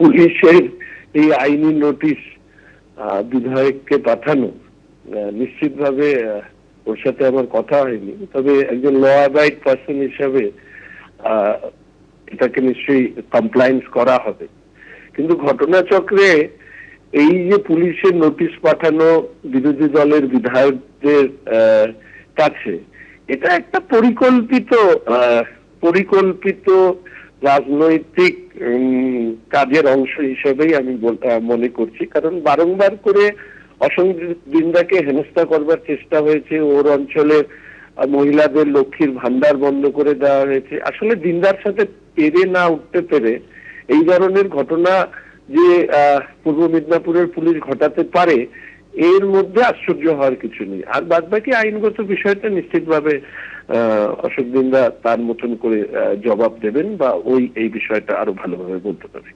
পুলিশের এই আইনি নোটিশ বিধায়ককে পাঠানো নিশ্চিতভাবে ওর সাথে আমার কথা হয়নি। তবে একজন ল অ্যাবাইড পার্সন হিসাবে এটাকে নিশ্চয়ই কমপ্লায়েন্স করা হবে। কিন্তু ঘটনাচক্রে এই যে পুলিশের নোটিশ পাঠানো বিরোধী দলের বিধায়কদের কাছে, এটা একটা পরিকল্পিত পরিকল্পিত রাজনৈতিক কাজের অংশ হিসেবেই আমি মনে করছি। কারণ বারংবার করে দিনদাকে হেনস্থা করবার চেষ্টা হয়েছে। ওর অঞ্চলে মহিলাদের লক্ষ্মীর ভান্ডার বন্ধ করে দেওয়া হয়েছে। আসলে দিনদার সাথে পেরে না উঠতে পেরে এই ধরনের ঘটনা যে পূর্ব মেদিনীপুরের পুলিশ ঘটাতে পারে এর মধ্যে আশ্চর্য হওয়ার কিছু নেই। আর বাদ বাকি আইনগত বিষয়টা নিশ্চিতভাবে অশোক দিনরা তার মতন করে জবাব দেবেন বা ওই, এই বিষয়টা আরও ভালোভাবে বলতে পারে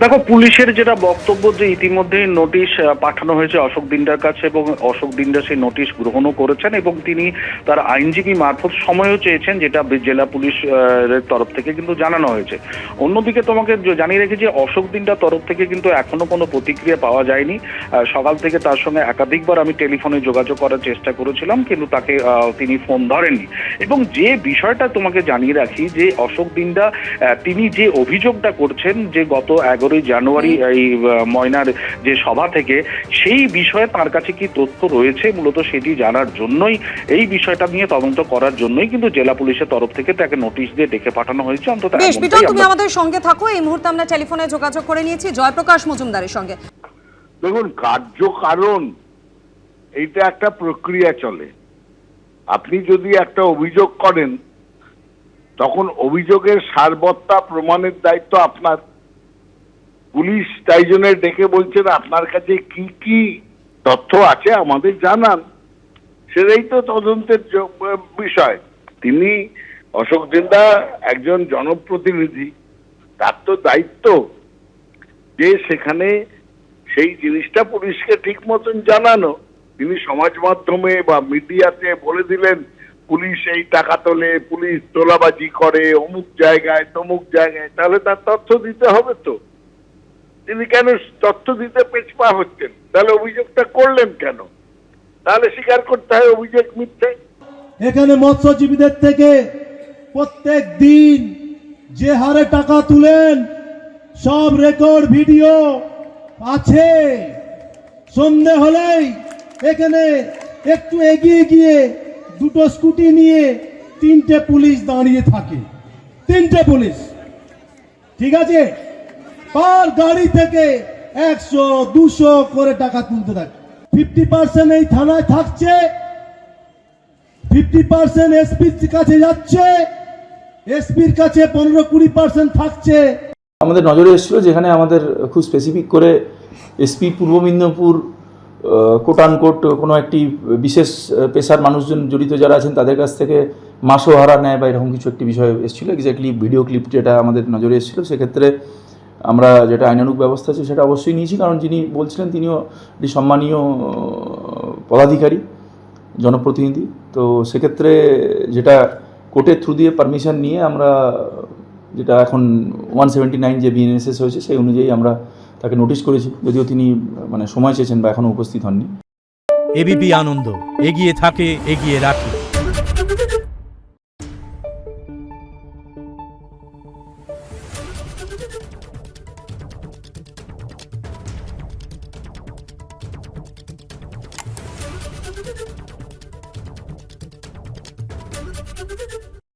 দেখো পুলিশের যেটা বক্তব্য যে ইতিমধ্যে নোটিশ পাঠানো হয়েছে অশোক দিন্ডার কাছে এবং অশোক দিন্ডা সেই নোটিশ গ্রহণও করেছেন এবং তিনি তার আইনজীবী মারফত সময়ও চেয়েছেন যেটা জেলা পুলিশ তরফ থেকে কিন্তু জানানো হয়েছে। অন্যদিকে তোমাকে জানিয়ে রেখে যে অশোক দিন্ডার তরফ থেকে কিন্তু এখনও কোনো প্রতিক্রিয়া পাওয়া যায়নি। সকাল থেকে তার সঙ্গে একাধিকবার আমি টেলিফোনে যোগাযোগ করার চেষ্টা করেছিলাম কিন্তু তাকে তিনি ফোন ধরেননি। এবং যে বিষয়টা তোমাকে জানিয়ে রাখি যে অশোক আহ, তিনি যে অভিযোগটা করছেন যে গত এগারোই জানুয়ারি এই ময়নার যে সভা থেকে সেই বিষয়ে তার কাছে কি তথ্য রয়েছে? মূলত সেটি জানার জন্যই এই বিষয়টা নিয়ে তদন্ত করার জন্যই কিন্তু জেলা পুলিশের তরফ থেকে তাকে নোটিশ দিয়ে ডেকে পাঠানো হয়েছে। অন্তত বেশ বিটন তুমি আমাদের সঙ্গে থাকো। এই মুহূর্তে আমরা টেলিফোনে যোগাযোগ করে নিয়েছি। জয়প্রকাশ মজুমদারের সঙ্গে। দেখুন কার্যকারণ এইটা একটা প্রক্রিয়া চলে। আপনি যদি একটা অভিযোগ করেন তখন অভিযোগের সারবত্তা প্রমাণের দায়িত্ব আপনার। পুলিশ তাই জন্য ডেকে বলছেন, আপনার কাছে কি কি তথ্য আছে আমাদের জানান। সেটাই তো তদন্তের বিষয়। তিনি অশোক দিন্দা একজন জনপ্রতিনিধি, তার তো দায়িত্ব যে সেখানে সেই জিনিসটা পুলিশকে ঠিক মতন জানানো। তিনি সমাজ মাধ্যমে বা মিডিয়াতে বলে দিলেন, পুলিশ এই টাকা তোলে, পুলিশ তোলাবাজি করে, অমুক জায়গায়, তমুক জায়গায়, তাহলে তার তথ্য দিতে হবে তো। তিনি কেন তথ্য দিতে পেছপা হচ্ছেন? তাহলে অভিযোগটা করলেন কেন? তাহলে স্বীকার করতে হয় অভিযোগ মিথ্যে। এখানে মৎস্যজীবীদের থেকে প্রত্যেক দিন যে হারে টাকা তুলেন, সব রেকর্ড, ভিডিও আছে। সন্ধে হলেই এখানে একটু এগিয়ে গিয়ে দুটো স্কুটি নিয়ে তিনটে পুলিশ দাঁড়িয়ে থাকে। তিনটে পুলিশ। ঠিক আছে? পার গাড়ি থেকে একশো, দুশো করে টাকা তুলতে থাকে। ফিফটি পার্সেন্ট এই থানায় থাকছে। ফিফটি পার্সেন্ট এসপির কাছে যাচ্ছে। এসপির কাছে পনেরো কুড়ি পার্সেন্ট থাকছে। আমাদের নজরে এসেছিল যেখানে আমাদের খুব স্পেসিফিক করে এসপি পূর্ব মেদিনীপুর কোট কোট কোনো একটি বিশেষ পেশার মানুষজন জড়িত যারা আছেন, তাদের কাছ থেকে মাসও হারা নেয় বা এরকম কিছু একটি বিষয় এসেছিল। এক্স্যাক্টলি ভিডিও ক্লিপ যেটা আমাদের নজরে এসেছিল, সেক্ষেত্রে আমরা যেটা আইনানুগ ব্যবস্থা আছে সেটা অবশ্যই নিয়েছি, কারণ যিনি বলছিলেন তিনিও একটি সম্মানীয় পদাধিকারী, জনপ্রতিনিধি। তো সেক্ষেত্রে যেটা কোর্টের থ্রু দিয়ে পারমিশন নিয়ে আমরা, যেটা এখন ওয়ান সেভেন্টি নাইন যে বিএনএসএস হয়েছে, সেই অনুযায়ী আমরা তাকে নোটিশ করেছি। যদিও তিনি মানে সময় চেয়েছেন বা এখনও উপস্থিত হননি। এবিপি আনন্দ, এগিয়ে থাকে, এগিয়ে রাখে।